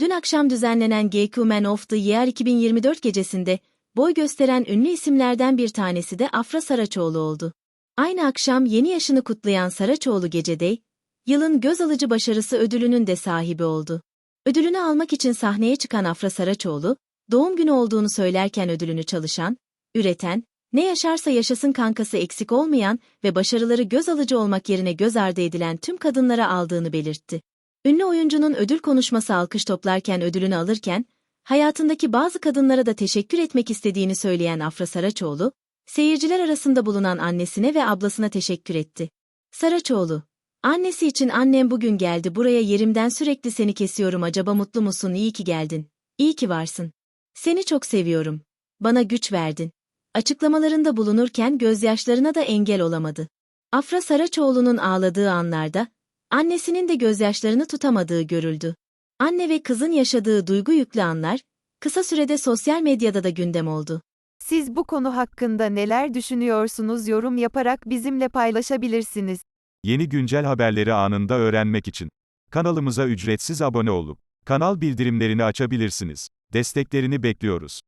Dün akşam düzenlenen GQ Man of the Year 2024 gecesinde boy gösteren ünlü isimlerden bir tanesi de Afra Saraçoğlu oldu. Aynı akşam yeni yaşını kutlayan Saraçoğlu gecede, yılın göz alıcı başarısı ödülünün de sahibi oldu. Ödülünü almak için sahneye çıkan Afra Saraçoğlu, doğum günü olduğunu söylerken ödülünü çalışan, üreten, ne yaşarsa yaşasın kankası eksik olmayan ve başarıları göz alıcı olmak yerine göz ardı edilen tüm kadınlara aldığını belirtti. Ünlü oyuncunun ödül konuşması alkış toplarken ödülünü alırken, hayatındaki bazı kadınlara da teşekkür etmek istediğini söyleyen Afra Saraçoğlu, seyirciler arasında bulunan annesine ve ablasına teşekkür etti. Saraçoğlu, annesi için annem bugün geldi buraya yerimden sürekli seni kesiyorum acaba mutlu musun iyi ki geldin, iyi ki varsın. Seni çok seviyorum. Bana güç verdin. Açıklamalarında bulunurken gözyaşlarına da engel olamadı. Afra Saraçoğlu'nun ağladığı anlarda, annesinin de gözyaşlarını tutamadığı görüldü. Anne ve kızın yaşadığı duygu yüklü anlar, kısa sürede sosyal medyada da gündem oldu. Siz bu konu hakkında neler düşünüyorsunuz yorum yaparak bizimle paylaşabilirsiniz. Yeni güncel haberleri anında öğrenmek için kanalımıza ücretsiz abone olup kanal bildirimlerini açabilirsiniz. Desteklerini bekliyoruz.